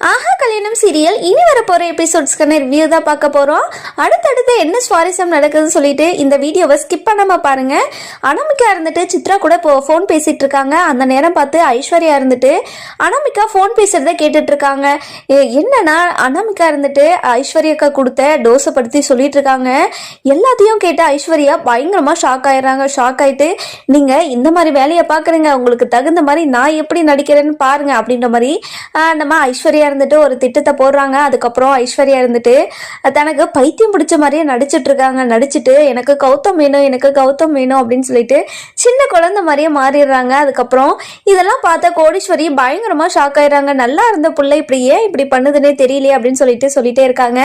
Ah. ஆஹா serial இனி வரப்போகிற எபிசோட்ஸ்க்கான review தான் பார்க்க போகிறோம் அடுத்தடுத்து என்ன சுவாரஸ்யம் நடக்குதுன்னு சொல்லிட்டு இந்த வீடியோவை ஸ்கிப் பண்ணாமல் பாருங்க. அனாமிகா இருந்துட்டு சித்ரா கூட இப்போ ஃபோன் பேசிகிட்டு இருக்காங்க அந்த நேரம் பார்த்து ஐஸ்வர்யா இருந்துட்டு அனாமிகா ஃபோன் பேசுகிறத கேட்டுட்டு இருக்காங்க என்னன்னா அனாமிகா இருந்துட்டு ஐஸ்வர்யாக்கா கொடுத்த டோஸை படுத்தி சொல்லிட்டு இருக்காங்க எல்லாத்தையும் கேட்டு ஐஸ்வர்யா பயங்கரமாக ஷாக் ஆயிடுறாங்க. ஷாக் ஆகிட்டு நீங்கள் இந்த மாதிரி வேலையை பார்க்குறீங்க. உங்களுக்கு தகுந்த மாதிரி நான் எப்படி நடிக்கிறேன்னு பாருங்கள் அப்படின்ற மாதிரி நம்ம ஐஸ்வர்யா இருந்துட்டு ஒரு திட்டத்தை போடுறாங்க. அதுக்கப்புறம் ஐஸ்வர்யா இருந்துட்டு தனக்கு பைத்தியம் பிடிச்ச மாதிரியே நடிச்சிட்டு இருக்காங்க. நடிச்சுட்டு எனக்கு கௌதம் வேணும் எனக்கு கௌதம் வேணும் அப்படின்னு சொல்லிட்டு சின்ன குழந்தை மாதிரியே மாறிடுறாங்க. அதுக்கப்புறம் இதெல்லாம் பார்த்தா கோடீஸ்வரி பயங்கரமாக ஷாக் ஆயிடுறாங்க. நல்லா இருந்த பிள்ளை இப்படி ஏன் இப்படி பண்ணுதுன்னே தெரியலையே அப்படின்னு சொல்லிட்டு சொல்லிட்டே இருக்காங்க.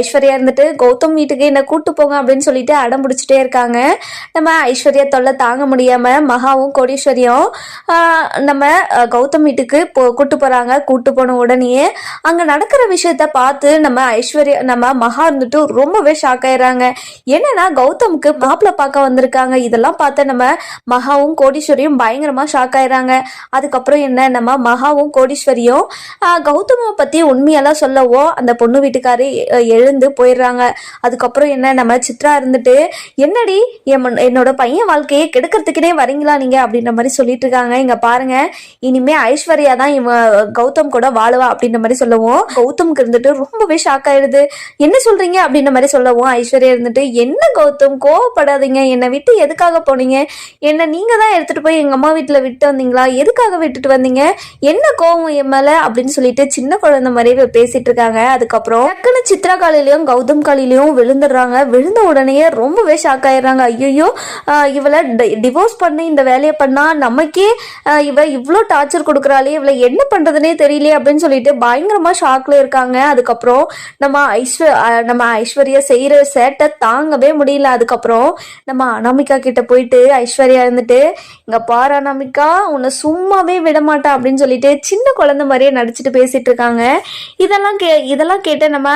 ஐஸ்வர்யா இருந்துட்டு கௌதம் வீட்டுக்கு என்ன கூட்டு போங்க அப்படின்னு சொல்லிட்டு அடம் பிடிச்சிட்டே இருக்காங்க. நம்ம ஐஸ்வர்யா தொல்லை தாங்க முடியாம மகாவும் கோடீஸ்வரியும் நம்ம கௌதம் வீட்டுக்கு போ கூட்டு போகிறாங்க கூட்டு போன உடனேயே அங்க நடக்கிற விஷயத்த பார்த்து நம்ம ஐஸ்வர்யா நம்ம மகா இருந்துட்டு ரொம்பவே ஷாக் ஆயிடுறாங்க. என்னன்னா கௌதமுக்கு மாப்பிள்ள பார்க்க வந்திருக்காங்க. இதெல்லாம் பார்த்து நம்ம மகாவும் கோடீஸ்வரியும் பயங்கரமா ஷாக் ஆயிடுறாங்க. அதுக்கப்புறம் என்ன? நம்ம மகாவும் கோடீஸ்வரியும் கௌதமை பத்தி உண்மையெல்லாம் சொல்லவோ? அந்த பொண்ணு வீட்டுக்காரு எ- எழுந்து போயிடுறாங்க. அதுக்கப்புறம் என்ன? நம்ம சித்ரா இருந்துட்டு என்னடி என் என்னோட பையன் வாழ்க்கையை கெடுக்கிறதுக்குனே வரீங்களா நீங்க? அப்படின்ற மாதிரி சொல்லிட்டு இருக்காங்க. இங்க பாருங்க. இனிமே ஐஸ்வர்யா தான் இவன் கௌதம் கூட வாழுவா அப்படின்ற மாதிரி சொல்லவும் கௌதம்க்கு இருந்துட்டு ரொம்பவே ஷாக் ஆயிடுது. என்ன சொல்றீங்க? அப்படின்ற மாதிரி சொல்லவும் ஐஸ்வர்யா இருந்துட்டு என்ன கௌதம்? கோவப்படாதீங்க. என்னை விட்டு எதுக்காக போனீங்க? என்ன நீங்க தான் எடுத்துட்டு போய் எங்க அம்மா வீட்டுல விட்டு வந்தீங்களா? எதுக்காக விட்டுட்டு வந்தீங்க? என்ன கோவம் என் மேல? அப்படின்னு சொல்லிட்டு சின்ன குழந்தை மாதிரி பேசிட்டு இருக்காங்க. அதுக்கப்புறம் டக்குன்னு சித்ரா காலையிலயும் கௌதம் காலையிலயும் விழுந்துடுறாங்க. விழுந்த உடனே ரொம்பவே ஷாக் ஆயிடுறாங்க. ஐயோ இவளை டிவோர்ஸ் பண்ணி. இந்த வேலையை பண்ணா நமக்கே இவ இவ்வளோ டார்ச்சர் கொடுக்குறாளே. இவளை என்ன பண்றதுனே தெரியலையே. அப்படின்னு சொல்லிட்டு பயங்கரமா ஷாக்ல இருக்காங்க. அதுக்கப்புறம் நம்ம ஐஸ்வர் நம்ம ஐஸ்வர்யா செய்யற சேட்டை தாங்கவே முடியல. அதுக்கப்புறம் நம்ம அனாமிகா கிட்ட போயிட்டு ஐஸ்வர்யா இருந்துட்டு இங்க பார் அனாமிகா உன்னை சும்மாவே விடமாட்டா அப்படின்னு சொல்லிட்டு சின்ன குழந்தை மாதிரியே நடிச்சிட்டு பேசிட்டு இருக்காங்க. இதெல்லாம் கே இதெல்லாம் கேட்டு நம்ம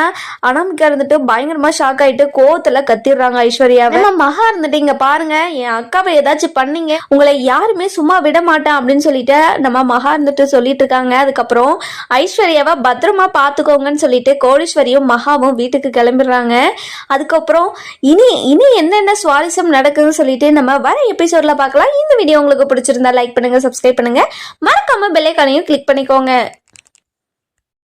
அனாமிகா இருந்துட்டு பயங்கரமா ஷாக் ஆயிட்டு கோவத்துல கத்திடுறாங்க ஐஸ்வர்யா நம்ம மகா இருந்துட்டு இங்க பாருங்க என் அக்காவை ஏதாச்சும் பண்ணீங்க. உங்களை யாருமே சும்மா விட மாட்டேன் அப்படின்னு சொல்லிட்டு நம்ம மகா இருந்துட்டு சொல்லிட்டு இருக்காங்க. அதுக்கப்புறம் ஐஸ்வர்யாவை பத்திரமா பாத்துக்கோங்கன்னு சொல்லிட்டு கோடீஸ்வரியும் மகாவும் வீட்டுக்கு கிளம்பிடுறாங்க. அதுக்கப்புறம் இனி இனி என்னென்ன சுவாரஸ்யம் நடக்குதுன்னு சொல்லிட்டு நம்ம வர எபிசோட்ல பார்க்கலாம். இந்த வீடியோ உங்களுக்கு பிடிச்சிருந்தா லைக் பண்ணுங்க சப்ஸ்கிரைப் பண்ணுங்க. மறக்காம பெல்லைக்கானையும் கிளிக் பண்ணிக்கோங்க.